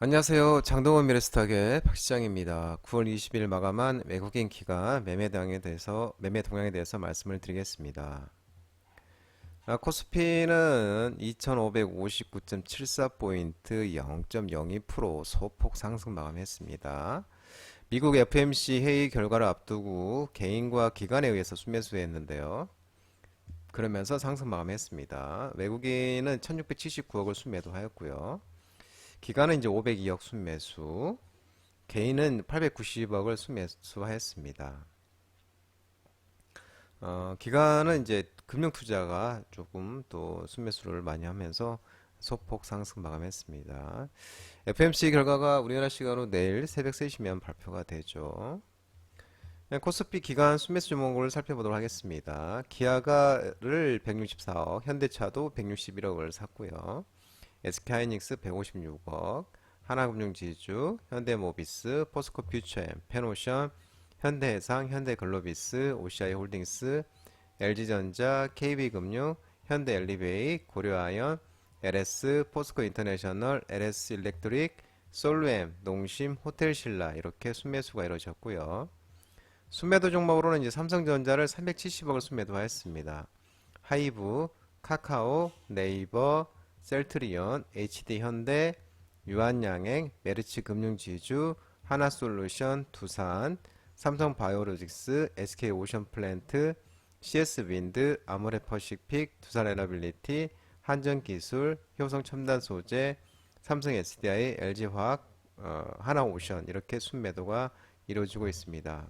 안녕하세요. 장동원 미래스탁의 박시장입니다. 9월 20일 마감한 외국인 기관 매매 동향에 대해서 매매 동향에 대해서 말씀을 드리겠습니다. 아, 코스피는 2559.74 포인트 0.02% 소폭 상승 마감했습니다. 미국 FMC 회의 결과를 앞두고 개인과 기관에 의해서 순매수했는데요. 그러면서 상승 마감했습니다. 외국인은 1679억을 순매도하였고요. 기간은 이제 502억 순매수, 개인은 890억을 순매수하였습니다. 어, 기간은 이제 금융 투자가 조금 또 순매수를 많이 하면서 소폭 상승 마감했습니다. FMC 결과가 우리나라 시간으로 내일 새벽 3시면 발표가 되죠. 네, 코스피 기간 순매수 종목을 살펴보도록 하겠습니다. 기아가를 164억, 현대차도 161억을 샀고요. SK하이닉스 156억, 하나금융지주, 현대모비스, 포스코퓨처엠, 페노션, 현대해상, 현대글로비스, OCI홀딩스, LG전자, KB금융, 현대엘리베이, 고려아연, LS, 포스코인터내셔널, LS일렉트릭, 솔루엠, 농심, 호텔신라 이렇게 순매수가 이루어졌고요. 순매도 종목으로는 이제 삼성전자를 370억을 순매도하였습니다. 하이브, 카카오, 네이버, 셀트리온, HD현대, 유한양행, 메르츠금융지주, 하나솔루션, 두산, 삼성바이오로직스, SK오션플랜트, CS윈드, 아모레퍼시픽, 두산에너빌리티, 한전기술, 효성첨단소재, 삼성 SDI, LG화학, 어, 하나오션 이렇게 순매도가 이루어지고 있습니다.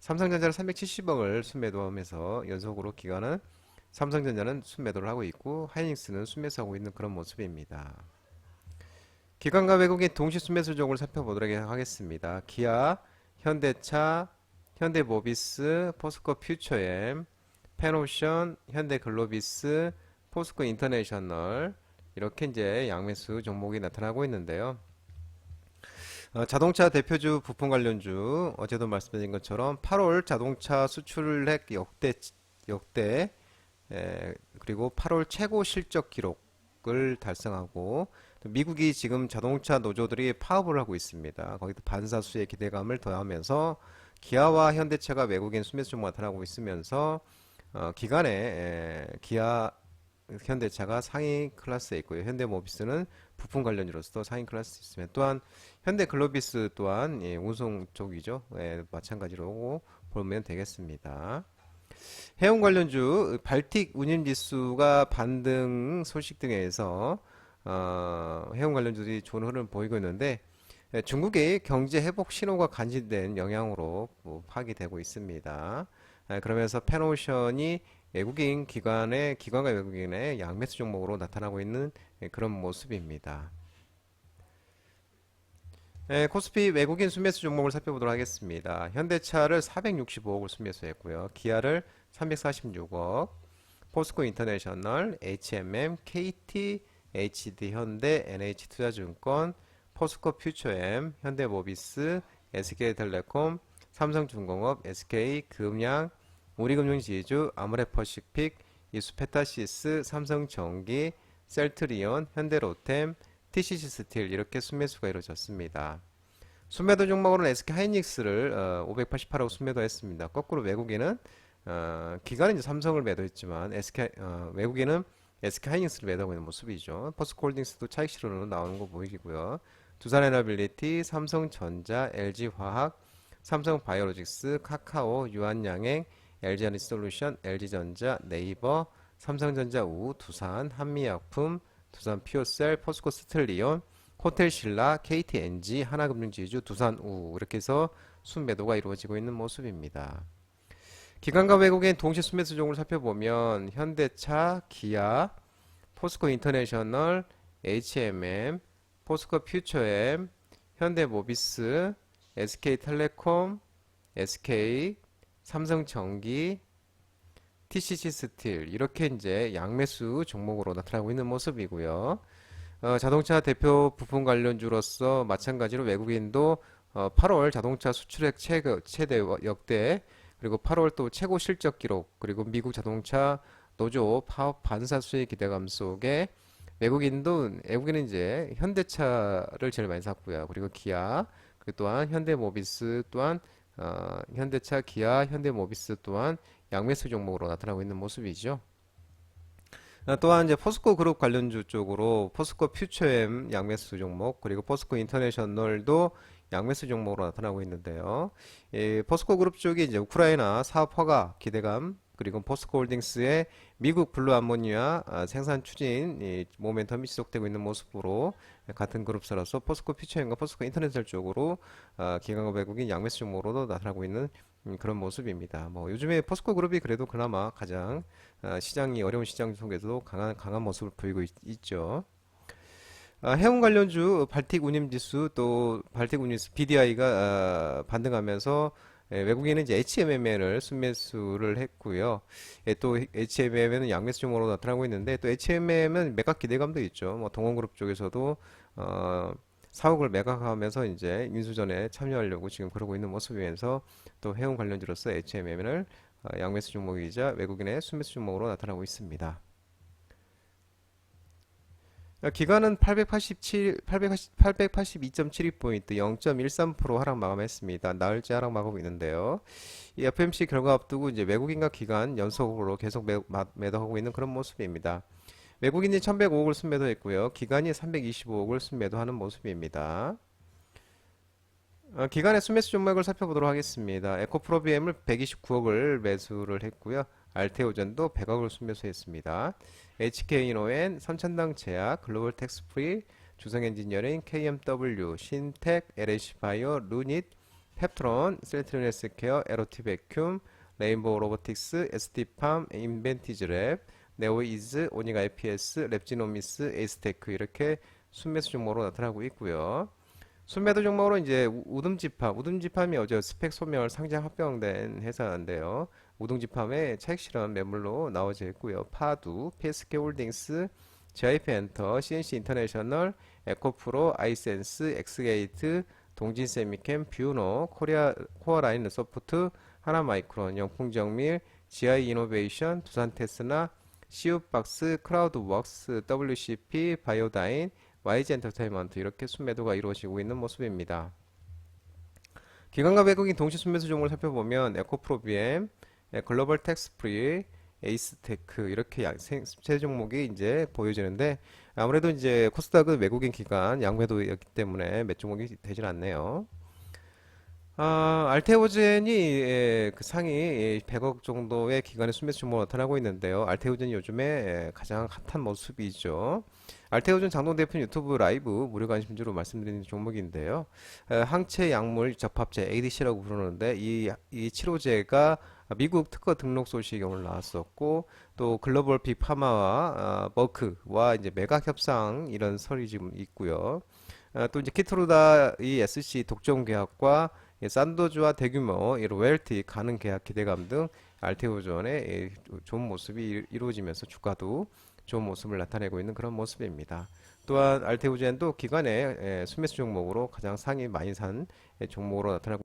삼성전자는 370억을 순매도하면서 연속으로 기간은 삼성전자는 순매도를 하고 있고 하이닉스는 순매수하고 있는 그런 모습입니다. 기관과 외국인 동시 순매수 종을 살펴보도록 하겠습니다. 기아, 현대차, 현대모비스, 포스코 퓨처엠, 페노션, 현대글로비스, 포스코 인터내셔널 이렇게 이제 양매수 종목이 나타나고 있는데요. 어, 자동차 대표주 부품 관련주 어제도 말씀드린 것처럼 8월 자동차 수출액 역대 역대 에, 그리고 8월 최고 실적 기록을 달성하고 또 미국이 지금 자동차 노조들이 파업을 하고 있습니다. 거기도 반사수의 기대감을 더하면서 기아와 현대차가 외국인 수매수 종목 나타나고 있으면서 어, 기간에 에, 기아 현대차가 상위 클래스에 있고요. 현대모비스는 부품 관련주로서 상위 클래스에 있으면 또한 현대글로비스 또한 예, 운송 쪽이죠. 예, 마찬가지로 보면 되겠습니다. 해운 관련주 발틱 운임 지수가 반등 소식 등에 의해서 어, 해운 관련주들이 좋은 흐름을 보이고 있는데 예, 중국의 경제 회복 신호가 간질된 영향으로 뭐 파악이 되고 있습니다. 예, 그러면서 페노션이 외국인 기관의 기관과 외국인의 양매수 종목으로 나타나고 있는 예, 그런 모습입니다. 예, 코스피 외국인 순매수 종목을 살펴보도록 하겠습니다. 현대차를 465억을 순매수했고요. 기아를 346억, 포스코 인터내셔널, HMM, KT, HD 현대, NH투자증권, 포스코 퓨처엠, 현대모비스, SK텔레콤, 삼성중공업, SK금양, 우리금융지주, 아모레퍼시픽, 이수페타시스, 삼성전기, 셀트리온, 현대로템, TCC 스틸 이렇게 순매수가 이루어졌습니다. 순매도 종목으로는 SK 하이닉스를 어, 588억 순매도했습니다. 거꾸로 외국인은 어, 기관은 이제 삼성을 매도했지만 SK 어, 외국인은 SK 하이닉스를 매도하고 있는 모습이죠. 포스코홀딩스도 차익 실현으로 나오는 거 보이고요. 두산에너빌리티, 삼성전자, LG화학, 삼성바이오로직스, 카카오, 유한양행, LG에너지솔루션, LG전자, 네이버, 삼성전자 우, 두산, 한미약품, 두산 피오셀, 포스코 스틀리온, 호텔신라, KTNG, 하나금융지주, 두산우 이렇게 해서 순매도가 이루어지고 있는 모습입니다. 기관과 외국인 동시 순매수 종을 살펴보면 현대차, 기아, 포스코 인터내셔널, HMM, 포스코 퓨처엠, 현대모비스, SK텔레콤, SK, 삼성전기, TCC 스틸 이렇게 이제 양매수 종목으로 나타나고 있는 모습이고요. 어, 자동차 대표 부품 관련주로서 마찬가지로 외국인도 어, 8월 자동차 수출액 최고, 최대 역대 그리고 8월 또 최고 실적 기록 그리고 미국 자동차 노조 파업 반사 수의 기대감 속에 외국인도 외국인은 이제 현대차를 제일 많이 샀고요. 그리고 기아, 그 또한 현대모비스 또한 어, 현대차, 기아, 현대모비스 또한 양매수 종목으로 나타나고 있는 모습이죠. 아, 또한 이제 포스코 그룹 관련주 쪽으로 포스코 퓨처엠 양매수 종목 그리고 포스코 인터내셔널도 양매수 종목으로 나타나고 있는데요. 이 포스코 그룹 쪽이 이제 우크라이나 사업 허가 기대감 그리고 포스코 홀딩스의 미국 블루 암모니아 아, 생산 추진 이 모멘텀이 지속되고 있는 모습으로 같은 그룹사로서 포스코 퓨처엠과 포스코 인터내셔널 쪽으로 아, 기관과 외국인 양매수 종목으로도 나타나고 있는 음, 그런 모습입니다. 뭐 요즘에 포스코 그룹이 그래도 그나마 가장 아, 시장이 어려운 시장 속에서도 강한 강한 모습을 보이고 있, 죠 아, 해운 관련주 발틱 운임 지수 또 발틱 운임 지수 BDI가 반등하면서 예, 외국인은 이제 HMMN을 순매수를 했고요. 예, 또 HMMN은 양매수 종목으로 나타나고 있는데 또 HMM은 매각 기대감도 있죠. 뭐 동원그룹 쪽에서도 어, 사옥을 매각하면서 이제 인수전에 참여하려고 지금 그러고 있는 모습이면서 또 해운 관련주로서 HMM을 어, 양매수 종목이자 외국인의 순매수 종목으로 나타나고 있습니다. 어, 기간은 887, 880, 882.72포인트 0.13% 하락 마감했습니다. 나흘째 하락 마감하고 있는데요. 이 FMC 결과 앞두고 이제 외국인과 기관 연속으로 계속 매, 매도하고 있는 그런 모습입니다. 외국인이 1105억을 순매도했고요. 기관이 325억을 순매도하는 모습입니다. 어, 기간의 순매수 종목을 살펴보도록 하겠습니다. 에코프로비엠을 129억을 매수를 했고요. 알테오전도 100억을 순매수했습니다. HK이노엔, 선천당 제약, 글로벌 텍스프리, 주성엔지니어링, KMW, 신텍, LH바이오, 루닛, 펩트론, 셀트리온 헬스케어, 에로티 베큐um, 레인보우 로보틱스, ST팜, 인벤티즈랩, 네오이즈, 오닉 IPS, 랩지노미스, 에이스테크 이렇게 순매수 종목으로 나타나고 있고요. 순매도 종목으로 이제 우듬지팜, 우듬지팜이 어제 스펙 소멸 상장 합병된 회사인데요. 우동지팜의 차익 실현 매물로 나오져 있고요. 파두, PSK 홀딩스, JIP 엔터, CNC 인터내셔널, 에코프로, 아이센스, 엑스게이트, 동진 세미캠, 뷰노, 코리아 코어 라인 소프트, 하나 마이크론, 영풍정밀, GI 이노베이션, 두산 테스나, 시우박스, 크라우드웍스, WCP, 바이오다인, YG 엔터테인먼트 이렇게 순매도가 이루어지고 있는 모습입니다. 기관과 외국인 동시 순매수 종목을 살펴보면 에코프로비엠, 글로벌 텍스프리, 에이스테크 이렇게 세 종목이 이제 보여지는데 아무래도 이제 코스닥은 외국인 기관 양매도였기 때문에 몇 종목이 되질 않네요. 아, 알테오젠이 예, 그 상위 100억 정도의 기관의 순매수 종목 나타나고 있는데요. 알테오젠이 요즘에 예, 가장 핫한 모습이죠. 알테오젠 장동 대표 유튜브 라이브 무료 관심주로 말씀드리는 종목인데요. 에, 항체 약물 접합제 ADC라고 부르는데 이, 이 치료제가 미국 특허 등록 소식이 오늘 나왔었고 또 글로벌 빅파마와 어, 머크와 이제 매각 협상 이런 설이 지금 있고요. 어, 또 이제 키트로다 이 SC 독점 계약과 산도주와 대규모 이 로열티 가능 계약 기대감 등 알테오전의 좋은 모습이 이루어지면서 주가도 좋은 모습을 나타내고 있는 그런 모습입니다. 또한 알테오젠도 기관의 수매수 종목으로 가장 상위 많이 산 종목으로 나타나고